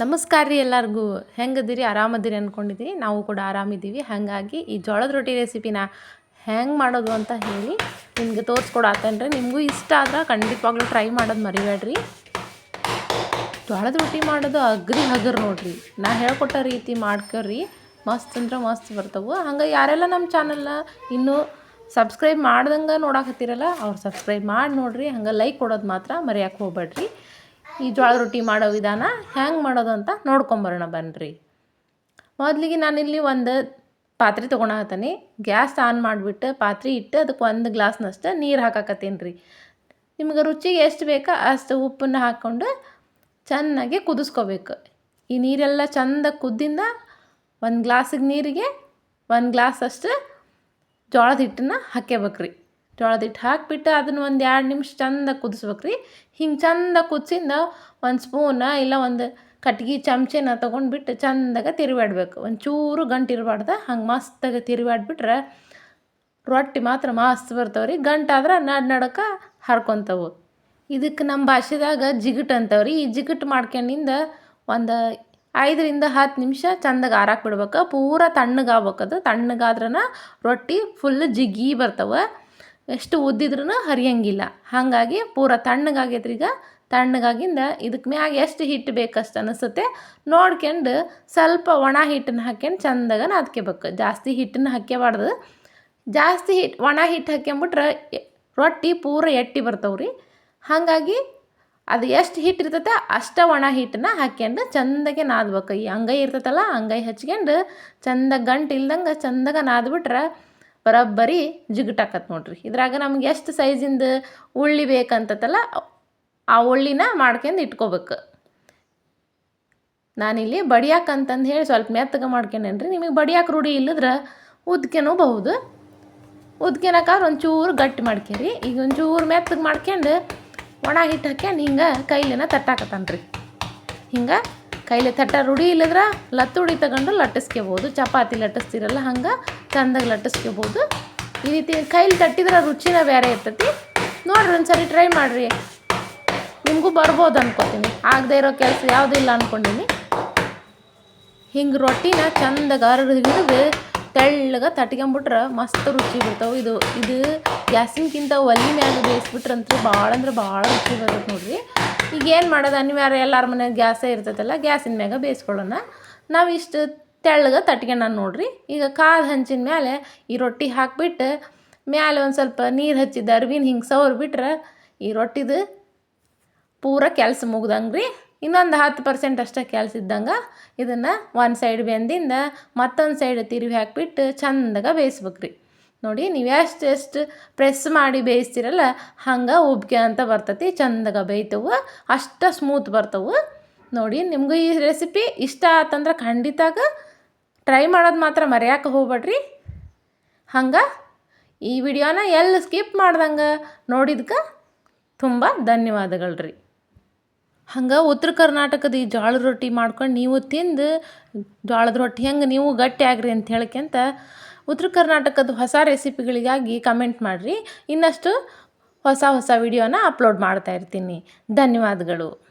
ನಮಸ್ಕಾರ ರೀ ಎಲ್ಲರಿಗೂ. ಹೆಂಗದಿರಿ? ಆರಾಮದಿರಿ ಅಂದ್ಕೊಂಡಿದ್ದೀನಿ ನಾವು ಕೂಡ ಆರಾಮಿದ್ದೀವಿ ಹಾಗಾಗಿ ಈ ಜೋಳದ ರೊಟ್ಟಿ ರೆಸಿಪಿನ ಹೆಂಗೆ ಮಾಡೋದು ಅಂತ ಹೇಳಿ ನಿಮಗೆ ತೋರಿಸ್ಕೊಡತ್ತೇನೆ ರೀ. ನಿಮಗೂ ಇಷ್ಟ ಆದ್ರೆ ಖಂಡಿತವಾಗ್ಲೂ ಟ್ರೈ ಮಾಡೋದು ಮರಿಬೇಡ್ರಿ. ಜೋಳದ ರೊಟ್ಟಿ ಮಾಡೋದು ಅಗ್ರಿ ಹಗರ್ ನೋಡ್ರಿ. ನಾ ಹೇಳ್ಕೊಟ್ಟ ರೀತಿ ಮಾಡ್ಕೊರಿ. ಮಸ್ತ್ ಅಂದ್ರೆ ಮಸ್ತ್ ಬರ್ತವೆ. ಹಂಗೆ ಯಾರೆಲ್ಲ ನಮ್ಮ ಚಾನಲ್ನ ಇನ್ನೂ ಸಬ್ಸ್ಕ್ರೈಬ್ ಮಾಡ್ದಂಗೆ ನೋಡಕತ್ತೀರಲ್ಲ, ಅವ್ರು ಸಬ್ಸ್ಕ್ರೈಬ್ ಮಾಡಿ ನೋಡ್ರಿ. ಹಂಗೆ ಲೈಕ್ ಕೊಡೋದು ಮಾತ್ರ ಮರೆಯಕ್ಕೆ ಹೋಗ್ಬೇಡ್ರಿ. ಈ ಜೋಳದ ರೊಟ್ಟಿ ಮಾಡೋ ವಿಧಾನ ಹ್ಯಾಂಗೆ ಮಾಡೋದು ಅಂತ ನೋಡ್ಕೊಂಬರೋಣ ಬನ್ನಿರಿ ಮೊದಲಿಗೆ ನಾನಿಲ್ಲಿ ಒಂದು ಪಾತ್ರೆ ತೊಗೊಳಕತ್ತೀನಿ ಗ್ಯಾಸ್ ಆನ್ ಮಾಡಿಬಿಟ್ಟು ಪಾತ್ರೆ ಇಟ್ಟು ಅದಕ್ಕೆ ಒಂದು ಗ್ಲಾಸ್ನಷ್ಟು ನೀರು ಹಾಕಾಕತ್ತೀನಿ ರೀ ನಿಮ್ಗೆ ರುಚಿಗೆ ಎಷ್ಟು ಬೇಕೋ ಅಷ್ಟು ಉಪ್ಪನ್ನು ಹಾಕ್ಕೊಂಡು ಚೆನ್ನಾಗಿ ಕುದಿಸ್ಕೋಬೇಕು. ಈ ನೀರೆಲ್ಲ ಚೆಂದ ಕುದ್ದಿಂದ ಒಂದು ಗ್ಲಾಸಿಗೆ ನೀರಿಗೆ ಒಂದು ಗ್ಲಾಸ್ ಅಷ್ಟು ಜೋಳದ ಹಿಟ್ಟನ್ನು ಹಾಕ್ಯಬೇಕ್ರಿ. ಜೋಳದ ಹಿಟ್ಟು ಹಾಕಿಬಿಟ್ಟು ಅದನ್ನು ಒಂದು ಎರಡು ನಿಮಿಷ ಚಂದ ಕುದಿಸ್ಬೇಕು ರೀ ಹಿಂಗೆ ಚಂದ ಕುದಿಸಿಂದ ಒಂದು ಸ್ಪೂನ ಇಲ್ಲ ಒಂದು ಕಟ್ಗೆ ಚಮಚನ ತೊಗೊಂಡ್ಬಿಟ್ಟು ಚಂದಾಗ ತಿರುವಾಡ್ಬೇಕು ಒಂಚೂರು ಗಂಟು ಇರಬಾರ್ದು, ಹಂಗೆ ಮಸ್ತಾಗಿ ತಿರುವಾಡ್ಬಿಟ್ರೆ ರೊಟ್ಟಿ ಮಾತ್ರ ಮಸ್ತ್ ಬರ್ತಾವೆ ರೀ ಗಂಟಾದ್ರೆ ನಡ್ ನಡಕ್ಕೆ ಹರ್ಕೊತವು. ಇದಕ್ಕೆ ನಮ್ಮ ಭಾಷೆದಾಗ ಜಿಗಟ್ ಅಂತವ್ರಿ. ಈ ಜಿಗಟ್ ಮಾಡ್ಕೊಂಡಿಂದ ಒಂದು ಐದರಿಂದ ಹತ್ತು ನಿಮಿಷ ಚಂದಾಗ ಆರಾಕ್ ಬಿಡ್ಬೇಕು ಪೂರ ತಣ್ಣಗಾಗ್ಬೇಕದು ತಣ್ಣಗಾದ್ರನ ರೊಟ್ಟಿ ಫುಲ್ ಜಿಗಿ ಬರ್ತವೆ. ಎಷ್ಟು ಉದ್ದಿದ್ರೂ ಹರಿಯಂಗಿಲ್ಲ. ಹಾಗಾಗಿ ಪೂರ ತಣ್ಣಗಾಗೈತ್ರಿ ಈಗ ತಣ್ಣಗಾಗಿಂದ ಇದಕ್ಕೆ ಮ್ಯಾಗ ಎಷ್ಟು ಹಿಟ್ಟು ಬೇಕಷ್ಟು ಅನಿಸುತ್ತೆ ನೋಡ್ಕೊಂಡು ಸ್ವಲ್ಪ ಒಣ ಹಿಟ್ಟನ್ನು ಹಾಕ್ಯಂಡು ಚಂದಾಗ ನಾದ್ಕೋಬೇಕು. ಜಾಸ್ತಿ ಹಿಟ್ಟನ್ನ ಹಾಕ್ಯಬಾರ್ದು. ಜಾಸ್ತಿ ಹಿಟ್, ಒಣ ಹಿಟ್ಟು ಹಾಕ್ಯಂಬಿಟ್ರೆ ರೊಟ್ಟಿ ಪೂರ ಎಟ್ಟಿ ಬರ್ತಾವೆ ರೀ ಹಾಗಾಗಿ ಅದು ಎಷ್ಟು ಹಿಟ್ಟು ಇರ್ತೈತೆ ಅಷ್ಟು ಒಣ ಹಿಟ್ಟನ್ನ ಹಾಕ್ಯಂಡು ಚಂದಾಗೆ ನಾದ್ಬೇಕು. ಈ ಅಂಗೈ ಇರ್ತೈತಲ್ಲ, ಅಂಗೈ ಹಚ್ಕೊಂಡು ಚಂದ ಗಂಟು ಇಲ್ದಂಗೆ ಚಂದಾಗ ನಾದ್ಬಿಟ್ರೆ ಬರೋಬ್ಬರಿ ಜಿಗಟಾಕತ್ ನೋಡ್ರಿ. ಇದ್ರಾಗ ನಮ್ಗೆ ಎಷ್ಟು ಸೈಜಿಂದ ಉಳ್ಳಿ ಬೇಕಂತತಲ್ಲ ಆ ಉಳ್ಳಿನ ಮಾಡ್ಕೊಂಡು ಇಟ್ಕೋಬೇಕು. ನಾನಿಲ್ಲಿ ಬಡಿಯಾಕಂತಂದು ಹೇಳಿ ಸ್ವಲ್ಪ ಮೆತ್ತಗೆ ಮಾಡ್ಕೊಂಡೇನ್ರಿ. ನಿಮಗೆ ಬಡಿಯಾಕ ರೂಢಿ ಇಲ್ಲದ್ರೆ ಉದ್ಕೆನೂಬಹುದು ಉದ್ಕೆನಕ್ಕಾದ್ರೆ ಒಂಚೂರು ಗಟ್ಟಿ ಮಾಡ್ಕೇರಿ. ಈಗ ಒಂಚೂರು ಮೆತ್ತಗೆ ಮಾಡ್ಕೊಂಡು ಒಣ ಹಿಟ್ಟು ಹಾಕ್ಯಂಡು ಹಿಂಗೆ ಕೈಲಿನ ತಟ್ಟಾಕತ್ತಾನ್ರಿ. ಹಿಂಗೆ ಕೈಲಿ ತಟ್ಟ ರೂಢಿ ಇಲ್ಲದ್ರೆ ಲತ್ತುಡಿ ತಗೊಂಡು ಲಟ್ಟಿಸ್ಕೋಬೋದು. ಚಪಾತಿ ಲಟ್ಟಿಸ್ತಿರಲ್ಲ ಹಂಗೆ, ಚಂದಾಗಿ ಲಟ್ಟಿಸ್ಕೋಬೋದು. ಈ ರೀತಿ ಕೈಲಿ ತಟ್ಟಿದ್ರೆ ರುಚಿನ ಬೇರೆ ಇರ್ತೈತಿ. ನೋಡ್ರಿ ಒಂದು ಸರಿ ಟ್ರೈ ಮಾಡಿರಿ. ನಿಮಗೂ ಬರ್ಬೋದು ಅನ್ಕೋತೀನಿ. ಆಗದೆ ಇರೋ ಕೆಲಸ ಯಾವುದೂ ಇಲ್ಲ ಅಂದ್ಕೊಂಡೀನಿ ಹಿಂಗೆ ರೊಟ್ಟಿನ ಚಂದಾಗ ಅರಡು ಹಿಡಿದು ತೆಳ್ಳಗೆ ತಟ್ಕೊಂಬಿಟ್ರೆ ಮಸ್ತ್ ರುಚಿ ಬರ್ತಾವೆ. ಇದು ಇದು ಗ್ಯಾಸಿನ್ಕಿಂತ ಒಲಿ ಮ್ಯಾಗ ಬೇಯಿಸ್ಬಿಟ್ರಂತೂ ಭಾಳ ಅಂದ್ರೆ ಭಾಳ ರುಚಿ ಬರುತ್ತೆ ನೋಡ್ರಿ. ಈಗ ಏನು ಮಾಡೋದು? ಅನಿವಾರ್ಯ ಎಲ್ಲರ ಮನೆಯಾಗ ಗ್ಯಾಸೇ ಇರ್ತೈತಲ್ಲ, ಗ್ಯಾಸಿನ ಮ್ಯಾಗ ಬೇಯಿಸ್ಕೊಳ್ಳೋಣ. ನಾವು ಇಷ್ಟು ತೆಳ್ಳಗೆ ತಟ್ಕೊಂಡ ನೋಡ್ರಿ. ಈಗ ಕಾದು ಹಂಚಿನ ಮೇಲೆ ಈ ರೊಟ್ಟಿ ಹಾಕಿಬಿಟ್ಟು ಮ್ಯಾಲೆ ಒಂದು ಸ್ವಲ್ಪ ನೀರು ಹಚ್ಚಿದ ಅರ್ವಿನ ಹಿಂಗೆ ಸವ್ರು ಬಿಟ್ರೆ, ಈ ರೊಟ್ಟಿದು ಪೂರ ಕೆಲಸ ಮುಗ್ದಂಗೆ ರೀ ಇನ್ನೊಂದು ಹತ್ತು ಪರ್ಸೆಂಟ್ ಅಷ್ಟೇ ಕೆಲಸ ಇದ್ದಂಗೆ, ಇದನ್ನು ಒಂದು ಸೈಡ್ ಬೆಂದಿಂದ ಮತ್ತೊಂದು ಸೈಡ್ ತಿರುವಿ ಹಾಕಿಬಿಟ್ಟು ಚಂದಾಗ ಬೇಯಿಸ್ಬೇಕು ರೀ ನೋಡಿ, ನೀವು ಎಷ್ಟು ಎಷ್ಟು ಪ್ರೆಸ್ ಮಾಡಿ ಬೇಯಿಸ್ತೀರಲ್ಲ, ಹಂಗೆ ಉಬ್ಕೆ ಅಂತ ಬರ್ತೈತಿ, ಚಂದಗ ಬೇಯ್ತವೆ, ಅಷ್ಟು ಸ್ಮೂತ್ ಬರ್ತವೆ. ನೋಡಿ, ನಿಮಗೂ ಈ ರೆಸಿಪಿ ಇಷ್ಟ ಆತಂದ್ರೆ ಖಂಡಿತಾಗ ಟ್ರೈ ಮಾಡೋದು ಮಾತ್ರ ಮರೆಯೋಕೆ ಹೋಗ್ಬೇಡ್ರಿ. ಹಂಗೆ ಈ ವಿಡಿಯೋನ ಎಲ್ಲಿ ಸ್ಕಿಪ್ ಮಾಡ್ದಂಗೆ ನೋಡಿದ್ಕೆ ತುಂಬ ಧನ್ಯವಾದಗಳು ರೀ ಹಂಗೆ ಉತ್ತರ ಕರ್ನಾಟಕದ ಈ ಜೋಳದ ರೊಟ್ಟಿ ಮಾಡ್ಕೊಂಡು ನೀವು ತಿಂದು ಜೋಳದ ರೊಟ್ಟಿ ಹೆಂಗೆ ನೀವು ಗಟ್ಟಿ ಆಗ್ರಿ ಅಂತ ಹೇಳ್ಕೊಂತ ಉತ್ತರ ಕರ್ನಾಟಕದ ಹೊಸ ರೆಸಿಪಿಗಳಿಗಾಗಿ ಕಮೆಂಟ್ ಮಾಡಿರಿ. ಇನ್ನಷ್ಟು ಹೊಸ ಹೊಸ ವಿಡಿಯೋನ ಅಪ್ಲೋಡ್ ಮಾಡ್ತಾ ಇರ್ತೀನಿ. ಧನ್ಯವಾದಗಳು.